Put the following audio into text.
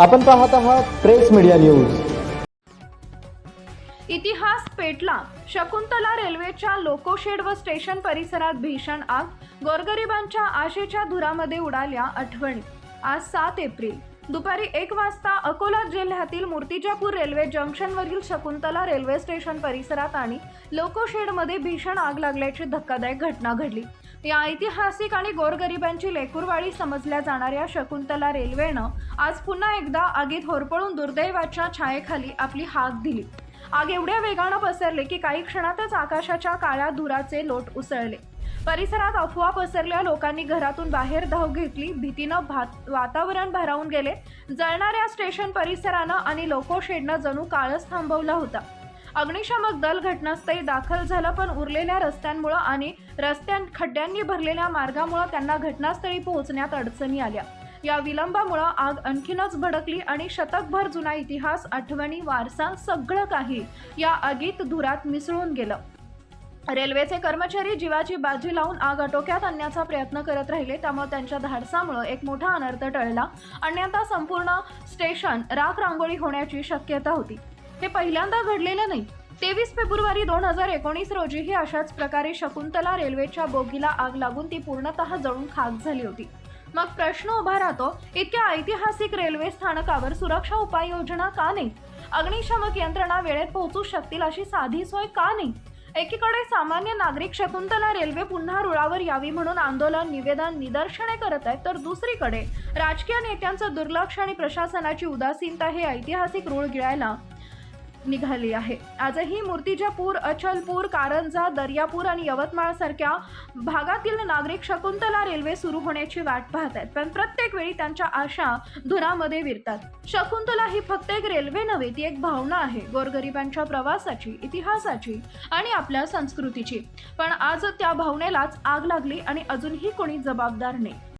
आपण पाहत आहात प्रेस मीडिया न्यूज. इतिहास पेटला. शकुंतला रेल्वेच्या लोकोशेड व स्टेशन परिसरात भीषण आग. गोरगरिबांच्या आशेच्या धुरामध्ये उडाल्या आठवणी. आज सात एप्रिल. दुपारी एक वाजता अकोला जिल्ह्यातील मूर्तिजापूर रेल्वे जंक्शनवरील शकुंतला रेल्वे स्टेशन परिसरात आणि लोकोशेडमध्ये भीषण आग लागल्याची धक्कादायक घटना घडली. या ऐतिहासिक आणि गोरगरिबांची लेकुरवाडी समजल्या जाणाऱ्या शकुंतला रेल्वेनं आज पुन्हा एकदा आगीत होरपळून दुर्दैवाच्या छायेखाली आपली हाक दिली. आग एवढ्या वेगानं पसरले की काही क्षणातच आकाशाच्या काळ्या धुराचे लोट उसळले. परिसरात अफवा पसरल्या लोकांनी घरातून बाहेर धाव घेतली भीतीनं भात वातावरण भरावून गेले. जळणाऱ्या स्टेशन परिसरानं आणि लोकोशेडनं जणू काळच थांबवला होता. अग्निशामक दल घटनास्थळी दाखल झालं पण उरलेल्या रस्त्यांमुळं आणि रस्त्यां खड्ड्यांनी भरलेल्या मार्गामुळं त्यांना घटनास्थळी पोहोचण्यात अडचणी आल्या. या विलंबामुळं आग आणखीनच भडकली आणि शतकभर जुना इतिहास आठवणी वारसा सगळं काही या आगीत धुरात मिसळून गेलं. रेल्वेचे कर्मचारी जीवाची बाजी लावून आग आटोक्यात आणण्याचा प्रयत्न करत राहिले त्यामुळे त्यांच्या धाडसामुळे एक मोठा अनर्थ टळला. अन्यथा संपूर्ण स्टेशन राख रांगोळी होण्याची शक्यता होती. हे पहिल्यांदा घडलेलं नाही. तेवीस फेब्रुवारी दोन हजार एकोणीस रोजीही अशाच प्रकारे शकुंतला रेल्वेच्या बोगीला आग लागून ती पूर्णतः जळून खाक झाली होती. मग प्रश्न उभा राहतो इतक्या ऐतिहासिक रेल्वे स्थानकावर सुरक्षा उपाययोजना का नाही? अग्निशमक यंत्रणा वेळेत पोहोचू शकतील अशी साधी सोय का नाही? एकीकडे सामान्य नागरिक शकुंतला रेल्वे पुन्हा रुळावर यावी म्हणून आंदोलन निवेदन निदर्शने करत आहेत तर दुसरीकडे राजकीय नेत्यांचं दुर्लक्ष आणि प्रशासनाची उदासीनता हे ऐतिहासिक रूळ गिळायला निघाली आहे. आजही मूर्तिजापूर अचलपूर कारंजा दर्यापूर आणि यवतमाळ सारख्या भागातील नागरिक शकुंतला रेल्वे सुरू होण्याची वाट पाहत आहेत. पण प्रत्येक वेळी त्यांच्या आशा धुरामध्ये विरतात. शकुंतला ही फक्त एक रेल्वे नव्हे ती एक भावना आहे. गोरगरिबांच्या प्रवासाची इतिहासाची आणि आपल्या संस्कृतीची. पण आज त्या भावनेलाच आग लागली आणि अजूनही कोणी जबाबदार नाही.